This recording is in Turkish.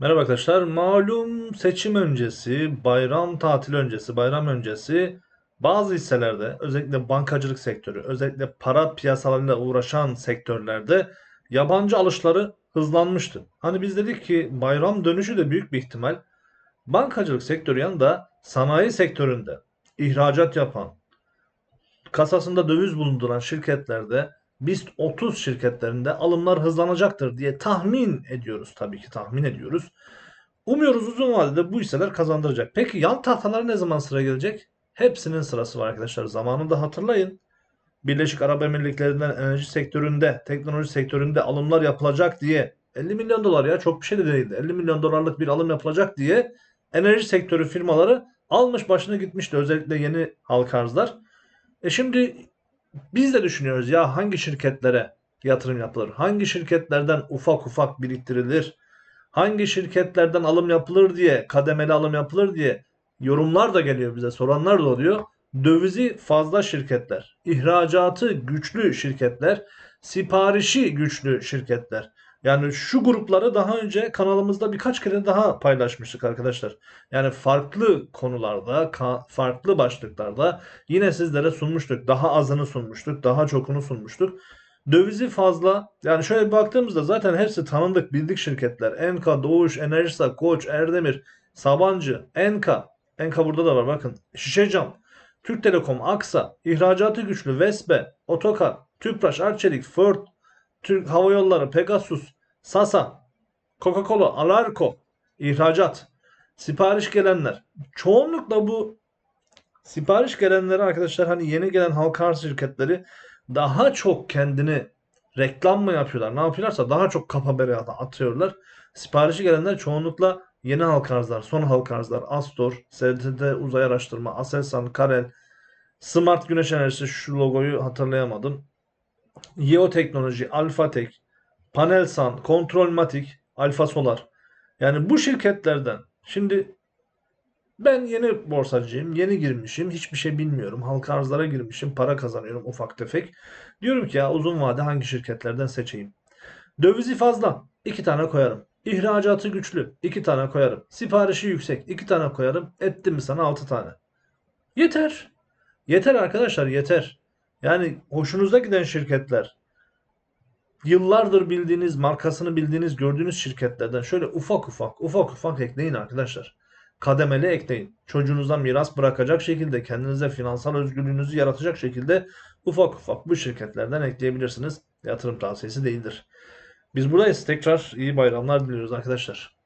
Merhaba arkadaşlar. Malum seçim öncesi, bayram tatili öncesi, bayram öncesi bazı hisselerde özellikle bankacılık sektörü, özellikle para piyasalarıyla uğraşan sektörlerde yabancı alışları hızlanmıştı. Hani biz dedik ki bayram dönüşü de büyük bir ihtimal bankacılık sektörü yanında sanayi sektöründe ihracat yapan, kasasında döviz bulunduran şirketlerde BIST 30 şirketlerinde alımlar hızlanacaktır diye tahmin ediyoruz. Tabii ki tahmin ediyoruz. Umuyoruz uzun vadede bu hisseler kazandıracak. Peki yan tahtalar ne zaman sıra gelecek? Hepsinin sırası var arkadaşlar. Zamanında hatırlayın. Birleşik Arap Emirlikleri'nden enerji sektöründe, teknoloji sektöründe alımlar yapılacak diye 50 milyon dolar ya çok bir şey de değildi. 50 milyon dolarlık bir alım yapılacak diye enerji sektörü firmaları almış başını gitmişti. Özellikle yeni halka arzlar. E şimdi biz de düşünüyoruz ya hangi şirketlere yatırım yapılır? Hangi şirketlerden ufak ufak biriktirilir? Hangi şirketlerden alım yapılır diye, kademeli alım yapılır diye yorumlar da geliyor bize, soranlar da oluyor. Dövizi fazla şirketler, ihracatı güçlü şirketler, siparişi güçlü şirketler. Yani şu grupları daha önce kanalımızda birkaç kere daha paylaşmıştık arkadaşlar. Yani farklı konularda, farklı başlıklarda yine sizlere sunmuştuk. Daha azını sunmuştuk, daha çokunu sunmuştuk. Dövizi fazla. Yani şöyle bir baktığımızda zaten hepsi tanındık, bildik şirketler. Enka, Doğuş, Enerjisa, Koç, Erdemir, Sabancı, Enka. Enka burada da var bakın. Şişecam, Türk Telekom, Aksa, İhracatı Güçlü, Vespe, Otokar, Tüpraş, Arçelik, Ford, Türk Hava Yolları, Pegasus, Sasa, Coca-Cola, Alarko, ihracat, sipariş gelenler. Çoğunlukla bu sipariş gelenleri arkadaşlar hani yeni gelen halka arz şirketleri daha çok kendini reklam mı yapıyorlar ne yapıyorlarsa daha çok kapa haberi atıyorlar. Siparişi gelenler çoğunlukla yeni halka arzlar, son halka arzlar, Astor, STT Uzay Araştırma, Aselsan, Karel, Smart Güneş Enerjisi şu logoyu hatırlayamadım. Yeo Teknoloji, Alfatek, Panelsan, Kontrolmatik, Alfa Solar. Yani bu şirketlerden şimdi ben yeni borsacıyım, yeni girmişim, hiçbir şey bilmiyorum. Halka arzlara girmişim, para kazanıyorum ufak tefek. Diyorum ki ya uzun vade hangi şirketlerden seçeyim? Dövizi fazla, iki tane koyarım. İhracatı güçlü, iki tane koyarım. Siparişi yüksek, iki tane koyarım. Ettim mi sana altı tane. Yeter. Yeter arkadaşlar, yeter. Yani hoşunuza giden şirketler, yıllardır bildiğiniz, markasını bildiğiniz, gördüğünüz şirketlerden şöyle ufak ufak, ufak ufak ekleyin arkadaşlar. Kademeli ekleyin. Çocuğunuza miras bırakacak şekilde, kendinize finansal özgürlüğünüzü yaratacak şekilde ufak ufak bu şirketlerden ekleyebilirsiniz. Yatırım tavsiyesi değildir. Biz buradayız. Tekrar iyi bayramlar diliyoruz arkadaşlar.